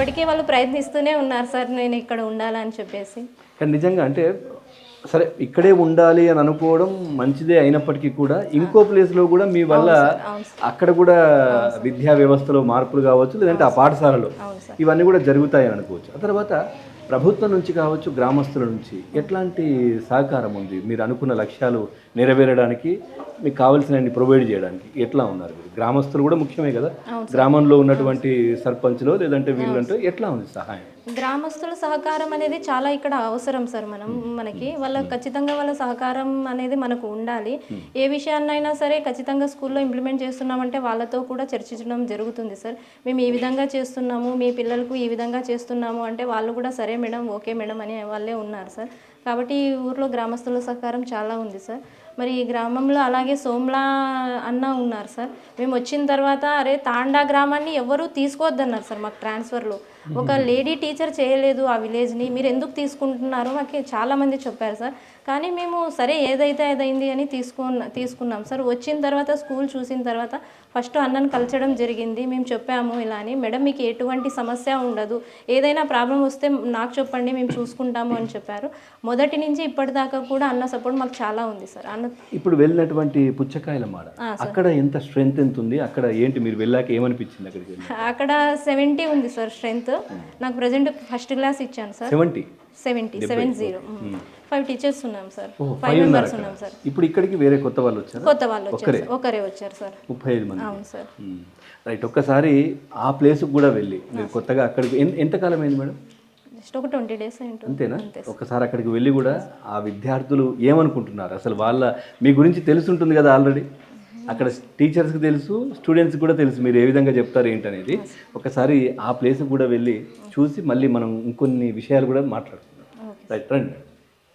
ఇప్పటికీ వాళ్ళు ప్రయత్నిస్తూనే ఉన్నారు సార్ నేను ఇక్కడ ఉండాలని చెప్పేసి. కానీ నిజంగా అంటే సరే ఇక్కడే ఉండాలి అని అనుకోవడం మంచిదే అయినప్పటికీ కూడా ఇంకో ప్లేస్లో కూడా మీ వల్ల అక్కడ కూడా విద్యా వ్యవస్థలో మార్పులు కావచ్చు లేదంటే ఆ పాఠశాలలో ఇవన్నీ కూడా జరుగుతాయి అనుకోవచ్చు. ఆ తర్వాత ప్రభుత్వం నుంచి కావచ్చు గ్రామస్తుల నుంచి ఎట్లాంటి సహకారం ఉంది? మీరు అనుకున్న లక్ష్యాలు నెరవేరడానికి మీకు కావాల్సిన ప్రొవైడ్ చేయడానికి ఎట్లా ఉన్నారు గ్రామస్తులు కూడా ముఖ్యమే కదా? గ్రామంలో ఉన్నటువంటి సర్పంచ్లో లేదంటే వీళ్ళంటే ఎట్లా ఉంది సహాయం? గ్రామస్తుల సహకారం అనేది చాలా ఇక్కడ అవసరం సార్ మనం మనకి. వాళ్ళ ఖచ్చితంగా వాళ్ళ సహకారం అనేది మనకు ఉండాలి. ఏ విషయాన్నైనా సరే ఖచ్చితంగా స్కూల్లో ఇంప్లిమెంట్ చేస్తున్నామంటే వాళ్ళతో కూడా చర్చించడం జరుగుతుంది సార్. మేము ఈ విధంగా చేస్తున్నాము మీ పిల్లలకు ఈ విధంగా చేస్తున్నాము అంటే వాళ్ళు కూడా సరే మేడం ఓకే మేడం అని వాళ్ళే ఉన్నారు సార్. కాబట్టి ఈ ఊర్లో గ్రామస్తుల సహకారం చాలా ఉంది సార్. మరి ఈ గ్రామంలో అలాగే సోమ్లా అన్న ఉన్నారు సార్. మేము వచ్చిన తర్వాత అరే తాండా గ్రామాన్ని ఎవరు తీసుకోవద్దన్నారు సార్ మాకు ట్రాన్స్ఫర్లో. ఒక లేడీ టీచర్ చేయలేదు ఆ విలేజ్ని మీరు ఎందుకు తీసుకుంటున్నారో? మాకు చాలామంది చెప్పారు సార్. కానీ మేము సరే ఏదైతే అదైంది అని తీసుకున్న తీసుకున్నాం సార్. వచ్చిన తర్వాత స్కూల్ చూసిన తర్వాత ఫస్ట్ అన్నను కలచడం జరిగింది. మేము చెప్పాము ఇలా అని. మేడం మీకు ఎటువంటి సమస్య ఉండదు. ఏదైనా ప్రాబ్లం వస్తే నాకు చెప్పండి మేము చూసుకుంటాము అని చెప్పారు. మొదటి నుంచి ఇప్పటిదాకా కూడా అన్న సపోర్ట్ మాకు చాలా ఉంది సార్. అన్న ఇప్పుడు వెళ్ళినటువంటి పుచ్చకాయల మాడ అక్కడ ఎంత స్ట్రెంగ్త్ ఎంత ఉంది అక్కడ ఏంటి మీరు వెళ్ళాక ఏమనిపించింది అక్కడికి అక్కడ సెవెంటీ ఉంది సార్ స్ట్రెంత్ నాకు ప్రజెంట్ ఫస్ట్ క్లాస్ ఇచ్చాను sir. Seventy? Seventy seven zero. Five teachers ఉన్నాం సార్. Five members. ఉన్నాం సార్. ఇప్పుడు ఇక్కడికి వేరే కొత్త వాళ్ళు వచ్చారు? కొత్త వాళ్ళు వచ్చారు. ఒకరే వచ్చారు సార్. ముప్పై ఐదు మంది. అవును సార్. రైట్ ఒక్కసారి ఆ ప్లేస్కి కూడా వెళ్ళి మీరు కొత్తగా అక్కడికి ఎంతకాలం అయింది మేడం? జస్ట్ ఒక ట్వంటీ డేస్ అంతేనా? ఒకసారి అక్కడికి వెళ్ళి కూడా ఆ విద్యార్థులు ఏమనుకుంటున్నారు? అసలు వాళ్ళ మీ గురించి తెలుసుంటుంది కదా ఆల్రెడీ. అక్కడ టీచర్స్కి తెలుసు స్టూడెంట్స్కి కూడా తెలుసు మీరు ఏ విధంగా చెప్తారు ఏంటనేది. ఒకసారి ఆ ప్లేస్కి కూడా వెళ్ళి చూసి మళ్ళీ మనం ఇంకొన్ని విషయాలు కూడా మాట్లాడుకుందాం. రైట్ రండి.